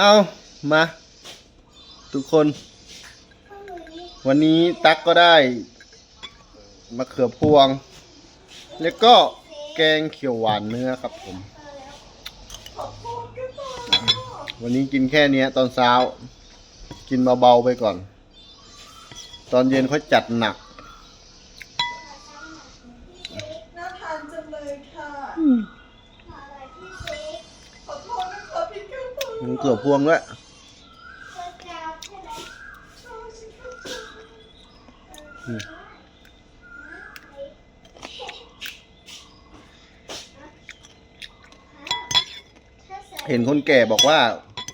เอามา ทุกคน วันนี้ตั๊กก็ได้มะเขือพวง แล้วก็แกงเขียวหวานเนื้อครับผม วันนี้กินแค่เนี้ยตอนเช้า กินเบาๆไปก่อน ตอนเย็นค่อยจัดหนัก น่าทานจังเลยค่ะ มะเขือพวงด้วยเห็นคนแก่บอกว่า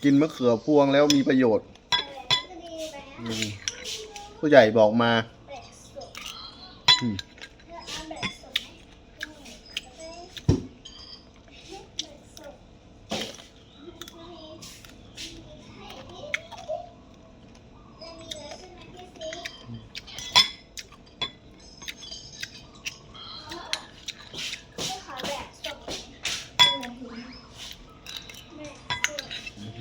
กินมะเขือพวงแล้วมีประโยชน์อืมผู้ใหญ่บอกมา อืม อืม ใส่แบบนี้ก็ดีเลยเอ๊ะดูสิสิดูสิสิโอ้ยน่ารักจังต่อไปจะหันหน้าอยู่แล้ว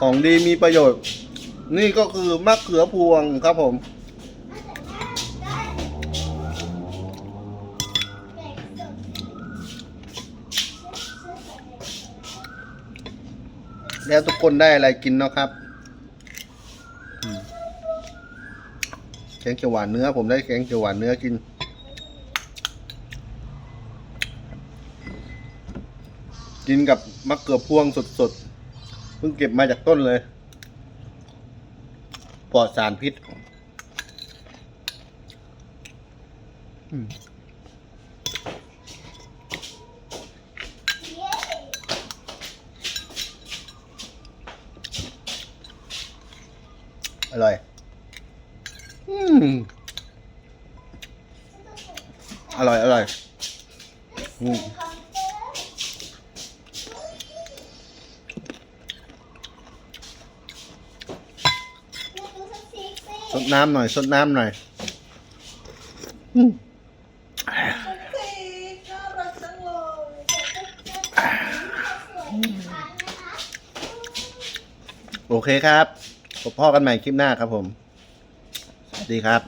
ของดีมีประโยชน์ นี่ก็คือมะเขือพวงครับผม แล้วทุกคนได้อะไรกินเนาะครับอืมแกงเขียวหวานเนื้อ ผมได้แกงเขียวหวานเนื้อกินกินกับมะเขือพวงสดๆ เพิ่งเก็บมาจากต้นเลย ลอดสารพิษอืมเย้อร่อย อืม อร่อย อร่อย อืม คอมพิวเตอร์ดูสักสิสิ ส ดน้ำหน่อยสดน้ำหน่อยอืมคุณซีน่ารักจังเลยโอเคครับพบพ่อกันใหม่คลิปหน้าครับผม สวัสดีครับ